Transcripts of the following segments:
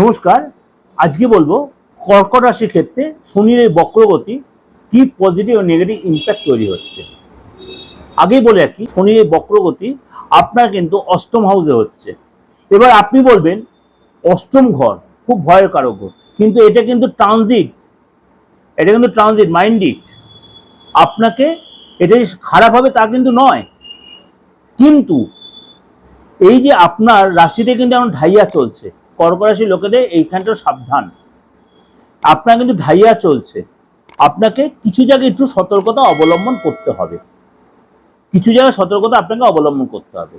নমস্কার, আজকে বলব কর্কট রাশির ক্ষেত্রে শনির এই বক্রগতি কি পজিটিভ ও নেগেটিভ ইম্প্যাক্ট তৈরি হচ্ছে। আগেই বলে রাখি, শনির এই বক্রগতি আপনার কিন্তু অষ্টম হাউসে হচ্ছে। এবার আপনি বলবেন, অষ্টম ঘর খুব ভয়ের কারক। কিন্তু এটা কিন্তু ট্রানজিট এটা কিন্তু ট্রানজিট মাইন্ডিট আপনাকে এটা যে খারাপ হবে তা কিন্তু নয়। কিন্তু এই যে আপনার রাশিতে কিন্তু এখন ঢাইয়া চলছে কর্ক লোকেদের এইখানটা সাবধান। আপনার কিন্তু ঢাইয়া চলছে। আপনাকে কিছু জায়গায় একটু সতর্কতা অবলম্বন করতে হবে। কিছু জায়গায় সতর্কতা আপনাকে অবলম্বন করতে হবে।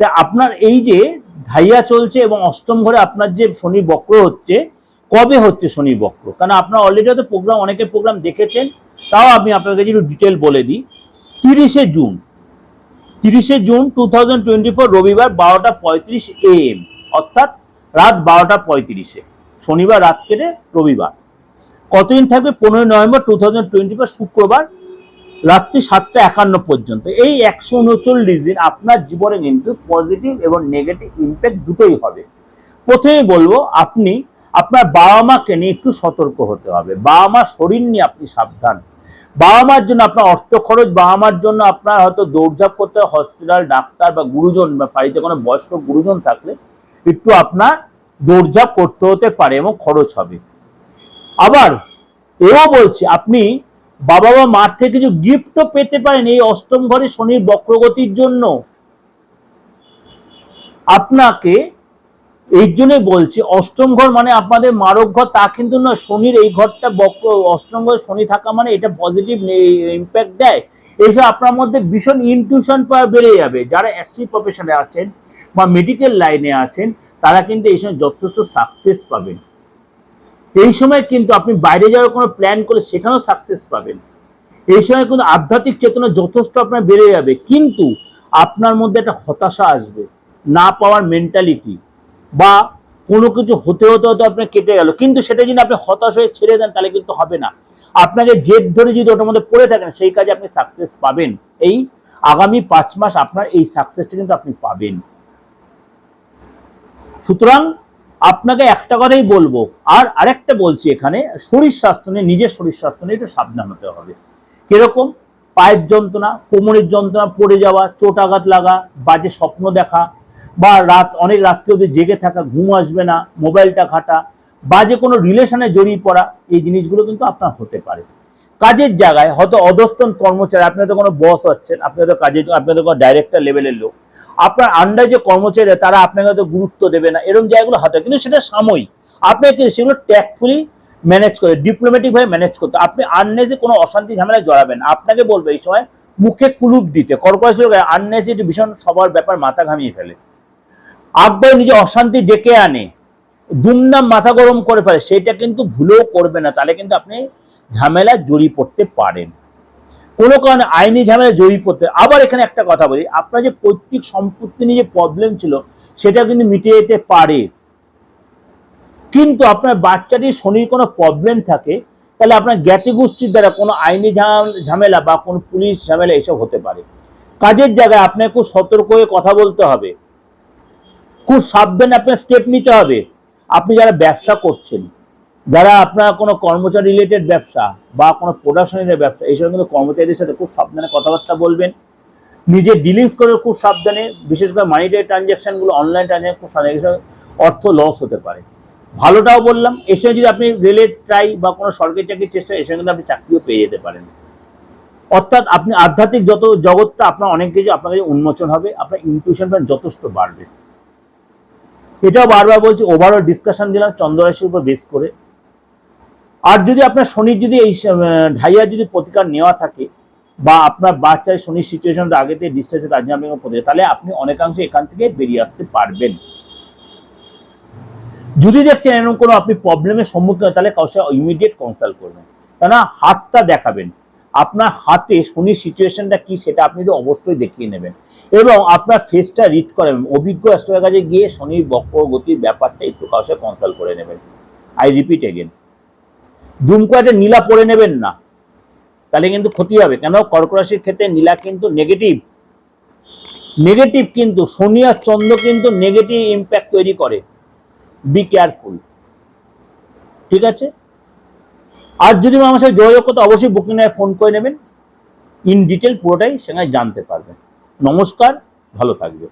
তা আপনার এই যে ঢাইয়া চলছে এবং অষ্টম ঘরে আপনার যে শনি বক্র হচ্ছে, কবে হচ্ছে শনি বক্র? কারণ আপনার অলরেডি হয়তো প্রোগ্রাম অনেকের প্রোগ্রাম দেখেছেন, তাও আমি আপনাকে একটু ডিটেল বলে দিই। তিরিশে জুন তিরিশে জুন টু রবিবার বারোটা পঁয়ত্রিশ এএম অর্থাৎ রাত বারোটা পঁয়ত্রিশে, শনিবার রাত কেটে রবিবার। কতদিন থাকবে? পনেরোই November two thousand twenty four শুক্রবার রাত্রি সাতটা একান্ন পর্যন্ত। এই একশো উনচল্লিশ দিন আপনার জীবনে কিন্তু পজিটিভ এবং নেগেটিভ ইম্প্যাক্ট দুটোই হবে। প্রথমে বলব, আপনি আপনার বাবা মাকে নিয়ে একটু সতর্ক হতে হবে। বাবা মার শরীর নিয়ে আপনি সাবধান। বাবা মার জন্য আপনার অর্থ খরচ, বাবা মার জন্য আপনার হয়তো দৌড়ঝাঁপ করতে হসপিটাল ডাক্তার বা গুরুজন বা বাড়িতে কোনো বয়স্ক গুরুজন থাকলে একটু আপনার দৌড়ঝাঁপ করতে হতে পারে এবং খরচ হবে। আবার এও বলছি, আপনি বাবা বা মার থেকে কিছু গিফটও পেতে পারেন এই অষ্টম ঘরে শনির বক্রগতির জন্য। আপনাকে এই জন্যই বলছি, অষ্টম ঘর মানে আপনাদের মারক ঘর, তা কিন্তু নয়, শনির এই ঘরটা বক্র, অষ্টম ঘরে শনি থাকা মানে এটা পজিটিভ ইম্প্যাক্ট দেয়। এইসব আপনার মধ্যে ভীষণ ইনটিউশন বেড়ে যাবে। যারা এসটি প্রফেশনে আছেন বা মেডিকেল লাইনে আছেন তারা কিন্তু এই সময় যথেষ্ট সাকসেস পাবেন। এই সময় কিন্তু আপনি বাইরে যাওয়ার কোনো প্ল্যান করলে সেখানেও সাকসেস পাবেন। এই সময় কিন্তু আধ্যাত্মিক চেতনা যথেষ্ট আপনার বেড়ে যাবে। কিন্তু আপনার মধ্যে একটা হতাশা আসবে, না পাওয়ার মেন্টালিটি বা কোনো কিছু হতে হতে হতে আপনার কেটে গেল। কিন্তু সেটা যদি আপনি হতাশ হয়ে ছেড়ে দেন, তাহলে কিন্তু হবে না। আপনাকে জেদ ধরে যদি ওটার মধ্যে পড়ে থাকেন, সেই কাজে আপনি সাকসেস পাবেন। এই আগামী পাঁচ মাস আপনার এই সাকসেসটা কিন্তু আপনি পাবেন। সুতরাং আপনাকে একটা কথাই বলব, আর আরেকটা বলছি এখানে, শরীর স্বাস্থ্য নিয়ে, নিজের শরীর স্বাস্থ্য নিয়ে একটু সাবধান হতে হবে। কীরকম? পায়ের যন্ত্রণা, কোমরের যন্ত্রণা পড়ে যাওয়া, চোট আঘাত লাগা, বাজে স্বপ্ন দেখা, বা রাত, অনেক রাত্রি অবধি জেগে থাকা, ঘুম আসবে না, মোবাইলটা ঘাটা বা যে কোনো রিলেশনে জড়িয়ে পড়া, এই জিনিসগুলো কিন্তু আপনার হতে পারে। কাজের জায়গায় হয়তো অধস্তন কর্মচারী, আপনি হয়তো কোনো বস হচ্ছেন আপনি হয়তো কাজের আপনি হয়তো কোনো ডাইরেক্টর লেভেলের লোক আপনার আন্ডার যে কর্মচারী তারা আপনাকে হয়তো গুরুত্ব দেবে না, এরকম জায়গাগুলো হতে। কিন্তু সেটা সাময়িক। আপনাকে সেগুলো ট্যাক্টফুলি ম্যানেজ করে ডিপ্লোম্যাটিক ভাবে ম্যানেজ করতে আপনি আননেসে কোনো অশান্তি ঝামেলায় জড়াবেন। আপনাকে বলবে, এই সময় মুখে কুলুপ দিতে। কর্পোরেশন আননেসে ভীষণ সবার ব্যাপার মাথা ঘামিয়ে ফেলে। আকবর নিজে অশান্তি ডেকে আনে। দুমনাম মাথা গরম করে ফেলে। সেটা কিন্তু ভুলেও করবে না। তাহলে কিন্তু আপনি ঝামেলায় জড়িয়ে পড়তে পারেন। কোনো কারণে আইনি ঝামেলায় জড়িয়ে পড়তে আবার এখানে একটা কথা বলি, আপনার যে পৈতৃক সম্পত্তি নিয়ে যে প্রবলেম ছিল, সেটা কিন্তু মিটে যেতে পারে। কিন্তু আপনার বাচ্চাটির শনির কোনো প্রবলেম থাকে, তাহলে আপনার জ্ঞাতি গোষ্ঠীর দ্বারা কোনো আইনি ঝামেলা বা কোনো পুলিশ ঝামেলা এসব হতে পারে। কাজের জায়গায় আপনাকে খুব সতর্ক হয়ে কথা বলতে হবে। খুব সাবধানে আপনার স্টেপ নিতে হবে। আপনি যারা ব্যবসা করছেন যারা আপনার কোনো কর্মচারী রিলেটেড ব্যবসা বা কোনো প্রোডাকশন রিলেটেড ব্যবসা এইসব কিন্তু কর্মচারীদের সাথে খুব সাবধানে কথাবার্তা বলবেন। নিজে ডিলিংস করে খুব সাবধানে, বিশেষ করে মানিটারি ট্রানজ্যাকশনগুলো অনলাইন ট্রানজ্যাকশন খুব সাবধানে অর্থ লস হতে পারে। ভালোটাও বললাম এসে যদি আপনি রেলের ট্রাই বা কোনো সরকারি চাকরির চেষ্টা এসে কিন্তু আপনি চাকরিও পেয়ে যেতে পারেন। অর্থাৎ আপনি আধ্যাত্মিক যত জগৎটা আপনার অনেক কিছু আপনার কাছে উন্মোচন হবে, আপনার ইনটিউশন যথেষ্ট বাড়বে। এটাও বারবার বলছি ওভারঅল ডিসকাশন দিলাম, চন্দ্ররাশির উপর বেস করে। আর যদি আপনার শনির যদি এই আহ, ঢাইয়ার যদি প্রতিকার নেওয়া থাকে বা আপনার বাচ্চার শনির সিচুয়েশনটা আগে থেকে ডিস্টেন্সে কোনো প্রতিকার তাহলে আপনি অনেকাংশে এখান থেকে বেরিয়ে আসতে পারবেন। যদি দেখছেন এরকম কোনো আপনি প্রবলেমের সম্মুখীন হয় তাহলে কাউকে ইমিডিয়েট কনসাল্ট করবেন। কেননা হাতটা দেখাবেন। আপনার হাতে শনির সিচুয়েশনটা কি সেটা আপনি অবশ্যই দেখিয়ে নেবেন। এবং আপনার ফেসটা রিড করাবেন। অভিজ্ঞ অ্যাস্ট্রোলজার কাছে গিয়ে শনির বক্র গতির ব্যাপারটা একটু কাউকে কনসাল্ট করে নেবেন। আই রিপিট এগেন দুম করে একটা নীলা পরে নেবেন না। তাহলে কিন্তু ক্ষতি হবে। কেন? কর্ক রাশির ক্ষেত্রে নীলা কিন্তু নেগেটিভ নেগেটিভ কিন্তু শনি আর চন্দ্র কিন্তু নেগেটিভ ইম্প্যাক্ট তৈরি করে। বি কেয়ারফুল ঠিক আছে? আর যদি আমার সাথে যোগাযোগ করতে অবশ্যই বুকিং এ ফোন করে নেবেন। ইন ডিটেল পুরোটাই সেখানে জানতে পারবেন। নমস্কার, ভালো থাকবে